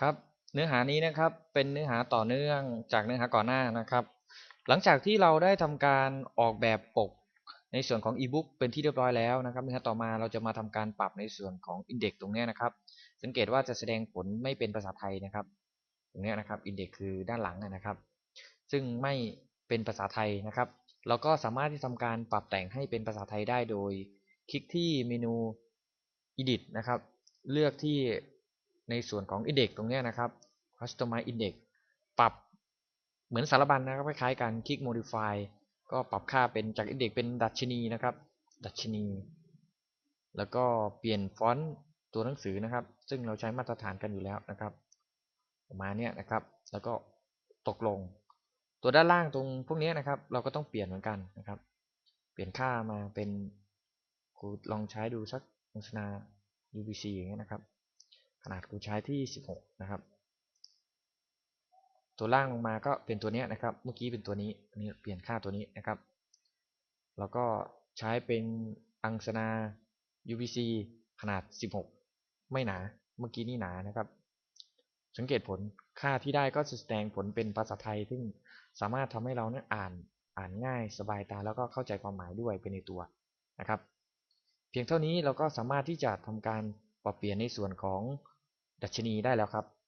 ครับ เนื้อหานี้นะครับเป็นเนื้อหาต่อเนื่องจากเนื้อหาก่อนหน้านะครับ หลังจากที่เราได้ทำการออกแบบปกในส่วนของอีบุ๊กเป็นที่เรียบร้อยแล้วนะครับเนื้อหาต่อมาเราจะมาทำการปรับในส่วนของอินเด็กซ์ตรงนี้นะครับ สังเกตว่าจะแสดงผลไม่เป็นภาษาไทยนะครับ ตรงนี้นะครับอินเด็กคือด้านหลังนะครับ ซึ่งไม่เป็นภาษาไทยนะครับ เราก็สามารถที่ทำการปรับแต่งให้เป็นภาษาไทยได้โดย คลิกที่เมนู edit นะครับ เลือกที่ ในส่วนของ index ตรงนี้นะครับ customize index ปรับเหมือนสารบัญนะครับคล้ายๆกันคลิก modify ก็ปรับค่าเป็นจาก index เป็นดัชนีนะครับ ดัชนี แล้วก็เปลี่ยนฟอนต์ตัวหนังสือนะครับ ซึ่งเราใช้มาตรฐานกันอยู่แล้วนะครับประมาณเนี้ยนะครับ แล้วก็ตกลง ตัวด้านล่างตรงพวกนี้นะครับ เราก็ต้องเปลี่ยนเหมือนกันนะครับ เปลี่ยนค่ามาเป็นครูลองใช้ดูสักโฆษณา UBC อย่างเงี้ยนะครับ ขนาดครูใช้ที่ 16 นะครับ ตัวล่างลงมาก็เป็นตัวนี้นะครับ เมื่อกี้เป็นตัวนี้อันนี้เปลี่ยนค่าตัวนี้นะครับ แล้วก็ใช้เป็นอังสนา UBC ขนาด 16 ไม่หนา เมื่อกี้นี่หนานะครับ สังเกตผลค่าที่ได้ก็จะแสดงผลเป็นภาษาไทย ซึ่งสามารถทำให้เราเนี่ยอ่านอ่านง่ายสบายตาแล้วก็เข้าใจความหมายด้วยเป็นในตัวนะครับ เพียงเท่านี้เราก็สามารถที่จะทำการ ปรับเปลี่ยนในส่วนของดัชนีได้แล้วครับ